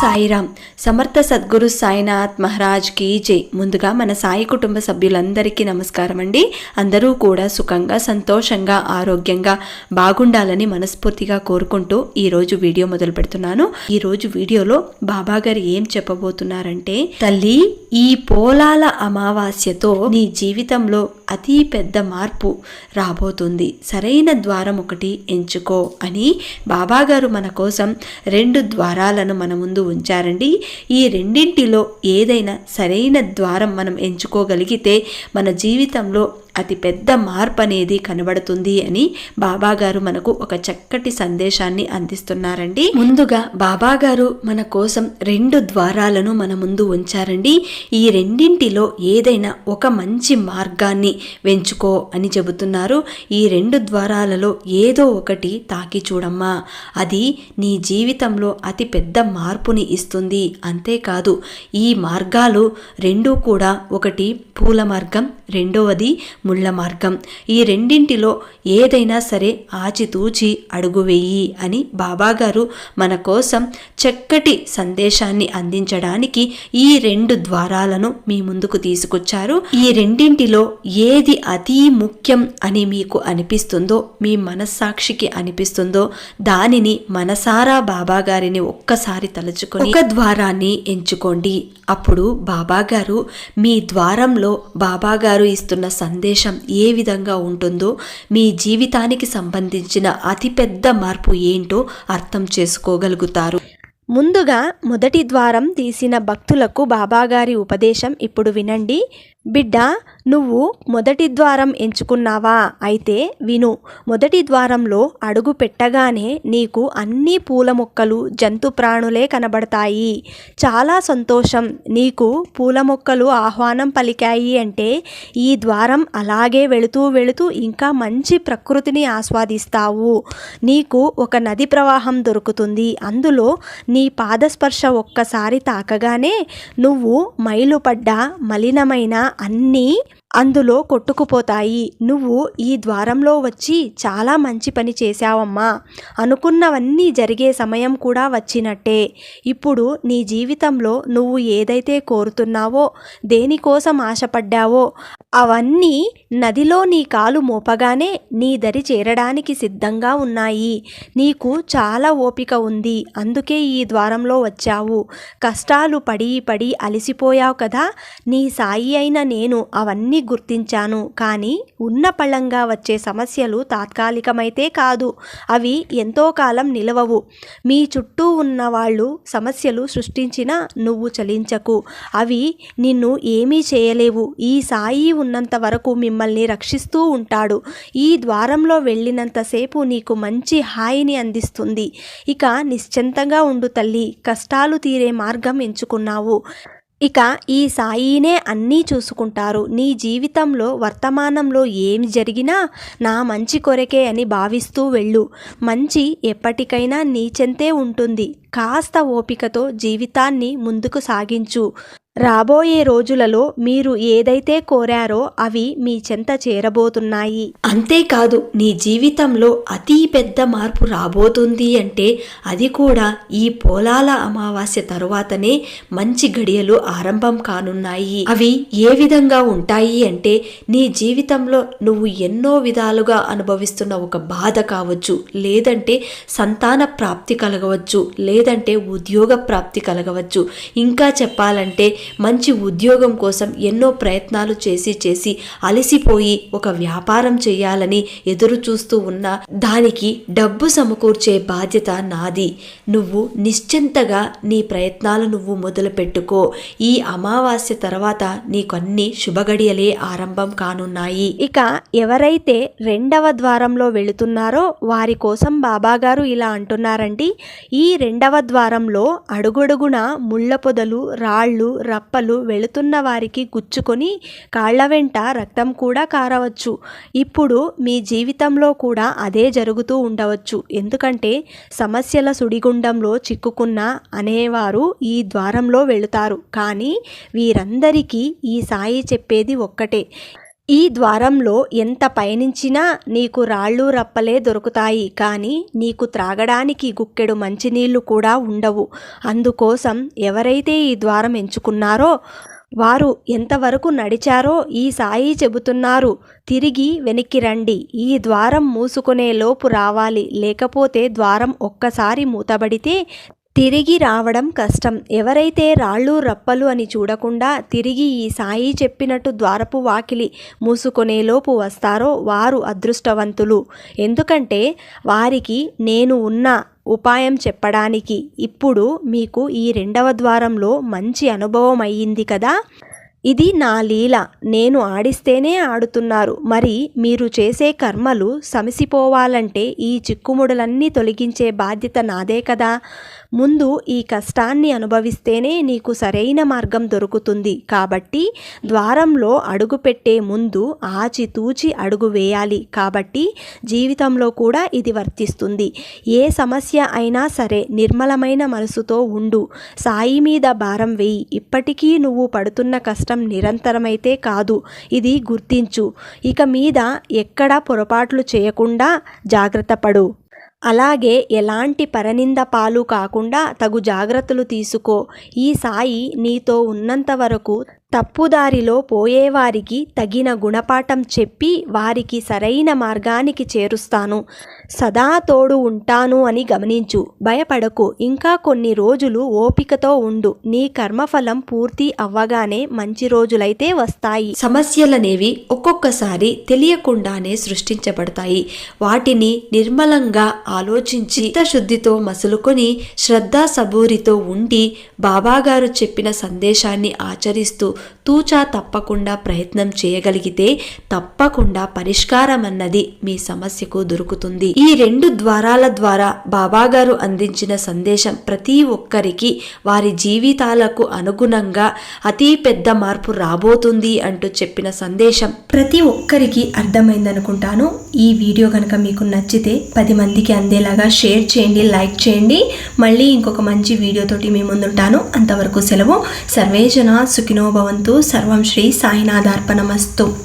సాయిరామ్. సమర్థ సద్గురు సాయినాథ్ మహారాజ్ కీ జై. ముందుగా మన సాయి కుటుంబ సభ్యులందరికీ నమస్కారం అండి. అందరూ కూడా సుఖంగా సంతోషంగా ఆరోగ్యంగా బాగుండాలని మనస్ఫూర్తిగా కోరుకుంటూ ఈరోజు వీడియో మొదలు పెడుతున్నాను. ఈరోజు వీడియోలో బాబా గారు ఏం చెప్పబోతున్నారంటే తల్లి ఈ పోలాల అమావాస్యతో నీ జీవితంలో అతి పెద్ద మార్పు రాబోతుంది. సరైన ద్వారం ఒకటి ఎంచుకో అని బాబాగారు మన కోసం రెండు ద్వారాలను మన ముందు ఉంచారండి. ఈ రెండింటిలో ఏదైనా సరైన ద్వారం మనం ఎంచుకోగలిగితే మన జీవితంలో అతి పెద్ద మార్పు అనేది కనబడుతుంది అని బాబాగారు మనకు ఒక చక్కటి సందేశాన్ని అందిస్తున్నారండి. ముందుగా బాబాగారు మన కోసం రెండు ద్వారాలను మన ముందు ఉంచారండి. ఈ రెండింటిలో ఏదైనా ఒక మంచి మార్గాన్ని వెంచుకో అని చెబుతున్నారు. ఈ రెండు ద్వారాలలో ఏదో ఒకటి తాకి చూడమ్మా. అది నీ జీవితంలో అతి పెద్ద మార్పుని ఇస్తుంది. అంతేకాదు ఈ మార్గాలు రెండూ కూడా ఒకటి పూల మార్గం రెండవది ముళ్ళ మార్గం. ఈ రెండింటిలో ఏదైనా సరే ఆచితూచి అడుగు వేయి అని బాబాగారు మన కోసం చక్కటి సందేశాన్ని అందించడానికి ఈ రెండు ద్వారాలను మీ ముందుకు తీసుకొచ్చారు. ఈ రెండింటిలో ఏది అతి ముఖ్యం అని మీకు అనిపిస్తుందో మీ మనస్సాక్షికి అనిపిస్తుందో దానిని మనసారా బాబాగారిని ఒక్కసారి తలుచుకొని ఒక ద్వారాన్ని ఎంచుకోండి. అప్పుడు బాబాగారు మీ ద్వారంలో బాబాగారు ఇస్తున్న సందేశం ఏ విధంగా ఉంటుందో మీ జీవితానికి సంబంధించిన అతిపెద్ద మార్పు ఏంటో అర్థం చేసుకోగలుగుతారు. ముందుగా మొదటి ద్వారం తీసిన భక్తులకు బాబాగారి ఉపదేశం ఇప్పుడు వినండి. బిడ్డ నువ్వు మొదటి ద్వారం ఎంచుకున్నావా? అయితే విను మొదటి ద్వారంలో అడుగు పెట్టగానే నీకు అన్ని పూల మొక్కలు జంతు ప్రాణులే కనబడతాయి. చాలా సంతోషం నీకు పూల మొక్కలు ఆహ్వానం పలికాయి అంటే ఈ ద్వారం అలాగే వెళుతూ వెళుతూ ఇంకా మంచి ప్రకృతిని ఆస్వాదిస్తావు. నీకు ఒక నది ప్రవాహం దొరుకుతుంది అందులో నీ పాదస్పర్శ ఒక్కసారి తాకగానే నువ్వు మైలుపడ్డ మలినమైన అన్నీ అందులో కొట్టుకుపోతాయి. నువ్వు ఈ ద్వారంలో వచ్చి చాలా మంచి పని చేశావమ్మా. అనుకున్నవన్నీ జరిగే సమయం కూడా వచ్చినట్టే. ఇప్పుడు నీ జీవితంలో నువ్వు ఏదైతే కోరుతున్నావో దేనికోసం ఆశపడ్డావో అవన్నీ నదిలో నీ కాలు మోపగానే నీ దరి చేరడానికి సిద్ధంగా ఉన్నాయి. నీకు చాలా ఓపిక ఉంది. అందుకే ఈ ద్వారంలో వచ్చావు. కష్టాలు పడి పడి అలసిపోయావు కదా. నీ సాయి అయిన నేను అవన్నీ గుర్తించాను. కానీ ఉన్న పళ్ళంగా వచ్చే సమస్యలు తాత్కాలికమైతే కాదు. అవి ఎంతో కాలం నిలవవు. మీ చుట్టూ ఉన్న వాళ్ళు సమస్యలు సృష్టించినా నువ్వు చలించకు. అవి నిన్ను ఏమీ చేయలేవు. ఈ సాయి ఉన్నంత వరకు మిమ్మల్ని రక్షిస్తూ ఉంటాడు. ఈ ద్వారంలో వెళ్ళినంతసేపు నీకు మంచి హాయిని అందిస్తుంది. ఇక నిశ్చింతగా ఉండు తల్లి. కష్టాలు తీరే మార్గం ఎంచుకున్నావు. ఇక ఈ సాయినే అన్నీ చూసుకుంటారు. నీ జీవితంలో వర్తమానంలో ఏమి జరిగినా నా మంచి కొరకే అని భావిస్తూ వెళ్ళు. మంచి ఎప్పటికైనా నీ చెంతే ఉంటుంది. కాస్త ఓపికతో జీవితాన్ని ముందుకు సాగించు. రాబోయే రోజులలో మీరు ఏదైతే కోరారో అవి మీ చెంత చేరబోతున్నాయి. అంతేకాదు నీ జీవితంలో అతి పెద్ద మార్పు రాబోతుంది అంటే అది కూడా ఈ పోలాల అమావాస్య తరువాతనే మంచి గడియలు ఆరంభం కానున్నాయి. అవి ఏ విధంగా ఉంటాయి అంటే నీ జీవితంలో నువ్వు ఎన్నో విధాలుగా అనుభవిస్తున్న ఒక బాధ కావచ్చు లేదంటే సంతాన ప్రాప్తి కలగవచ్చు లేదంటే ఉద్యోగ ప్రాప్తి కలగవచ్చు. ఇంకా చెప్పాలంటే మంచి ఉద్యోగం కోసం ఎన్నో ప్రయత్నాలు చేసి చేసి అలసిపోయి ఒక వ్యాపారం చేయాలని ఎదురు చూస్తూ ఉన్న దానికి డబ్బు సమకూర్చే బాధ్యత నాది. నువ్వు నిశ్చింతగా నీ ప్రయత్నాలు నువ్వు మొదలుపెట్టుకో. ఈ అమావాస్య తర్వాత నీకన్ని శుభగడియలే ఆరంభం కానున్నాయి. ఇక ఎవరైతే రెండవ ద్వారంలో వెళుతున్నారో వారి కోసం బాబాగారు ఇలా అంటున్నారండి. ఈ రెండవ ద్వారంలో అడుగడుగున ముళ్ళ పొదలు రాళ్ళు రప్పలు వెళుతున్న వారికి గుచ్చుకొని కాళ్ళ వెంట రక్తం కూడా కారవచ్చు. ఇప్పుడు మీ జీవితంలో కూడా అదే జరుగుతూ ఉండవచ్చు. ఎందుకంటే సమస్యల సుడిగుండంలో చిక్కుకున్న అనేవారు ఈ ద్వారంలో వెళుతారు. కానీ వీరందరికీ ఈ సాయి చెప్పేది ఒక్కటే. ఈ ద్వారంలో ఎంత పయనించినా నీకు రాళ్ళు రప్పలే దొరుకుతాయి కానీ నీకు త్రాగడానికి గుక్కెడు మంచినీళ్ళు కూడా ఉండవు. అందుకోసం ఎవరైతే ఈ ద్వారం ఎంచుకున్నారో వారు ఎంతవరకు నడిచారో ఈ సాయి చెబుతున్నారు తిరిగి వెనక్కి రండి. ఈ ద్వారం మూసుకునే లోపు రావాలి. లేకపోతే ద్వారం ఒక్కసారి మూతబడితే తిరిగి రావడం కష్టం. ఎవరైతే రాళ్ళు రప్పలు అని చూడకుండా తిరిగి ఈ సాయి చెప్పినట్టు ద్వారపు వాకిలి మూసుకొనేలోపు వస్తారో వారు అదృష్టవంతులు. ఎందుకంటే వారికి నేను ఉన్న ఉపాయం చెప్పడానికి ఇప్పుడు మీకు ఈ రెండవ ద్వారంలో మంచి అనుభవం అయ్యింది కదా? ఇది నా లీల. నేను ఆడిస్తేనే ఆడుతున్నారు. మరి మీరు చేసే కర్మలు సమసిపోవాలంటే ఈ చిక్కుముడులన్నీ తొలగించే బాధ్యత నాదే కదా. ముందు ఈ కష్టాన్ని అనుభవిస్తేనే నీకు సరైన మార్గం దొరుకుతుంది. కాబట్టి ద్వారంలో అడుగు పెట్టే ముందు ఆచితూచి అడుగు వేయాలి. కాబట్టి జీవితంలో కూడా ఇది వర్తిస్తుంది. ఏ సమస్య అయినా సరే నిర్మలమైన మనసుతో ఉండు. సాయి మీద భారం వేయి. ఇప్పటికీ నువ్వు పడుతున్న కష్టం నిరంతరమైతే కాదు. ఇది గుర్తించు. ఇక మీద ఎక్కడ పొరపాట్లు చేయకుండా జాగ్రత్త పడు. అలాగే ఎలాంటి పరనింద పాలు కాకుండా తగు జాగ్రత్తలు తీసుకో. ఈ సాయి నీతో ఉన్నంత వరకు తప్పుదారిలో పోయేవారికి తగిన గుణపాఠం చెప్పి వారికి సరైన మార్గానికి చేరుస్తాను. సదా తోడు ఉంటాను అని గమనించు. భయపడకు. ఇంకా కొన్ని రోజులు ఓపికతో ఉండు. నీ కర్మఫలం పూర్తి అవ్వగానే మంచి రోజులైతే వస్తాయి. సమస్యలనేవి ఒక్కొక్కసారి తెలియకుండానే సృష్టించబడతాయి. వాటిని నిర్మలంగా ఆలోచించి చిత్తశుద్ధితో మసులుకొని శ్రద్ధా సబూరితో ఉండి బాబాగారు చెప్పిన సందేశాన్ని ఆచరిస్తూ తూచా తప్పకుండా ప్రయత్నం చేయగలిగితే తప్పకుండా పరిష్కారం అన్నది మీ సమస్యకు దొరుకుతుంది. ఈ రెండు ద్వారాల ద్వారా బాబాగారు అందించిన సందేశం ప్రతి ఒక్కరికి వారి జీవితాలకు అనుగుణంగా అతి పెద్ద మార్పు రాబోతుంది అంటూ చెప్పిన సందేశం ప్రతి ఒక్కరికి అర్థమైందనుకుంటాను. ఈ వీడియో కనుక మీకు నచ్చితే పది మందికి అందేలాగా షేర్ చేయండి లైక్ చేయండి. మళ్ళీ ఇంకొక మంచి వీడియోతోటి మీ ముందుంటాను. అంతవరకు సెలవు. సర్వేజన సుఖినో ಭವಂತು ಸರ್ವಂ ಶ್ರೀ ಸಾಯಿನಾಥಾರ್ಪಣಮಸ್ತು.